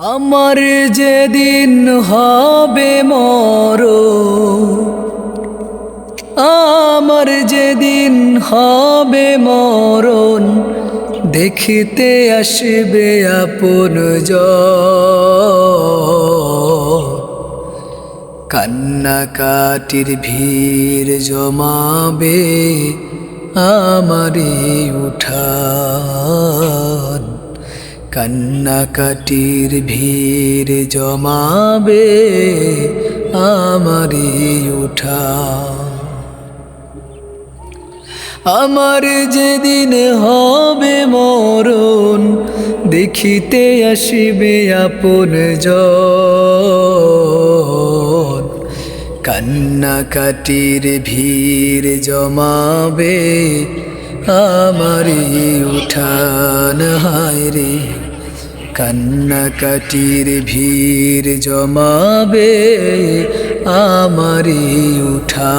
আমার যেদিন হবে মর, আমার যেদিন হবে মরণ, দেখিতে আসবে আপন কান্নাকাটির ভিড় জমাবে আমারে উঠান কান্নাকাটির ভিড় জমাবে আমারে উঠা। আমার যেদিন হবে মরণ, দেখিতে আসিবে আপন জন। কান্নাকাটির ভিড় জমাবে আমারি উঠান হায় রে। কান্নাকাটির ভিড় জমাবে আমারি উঠা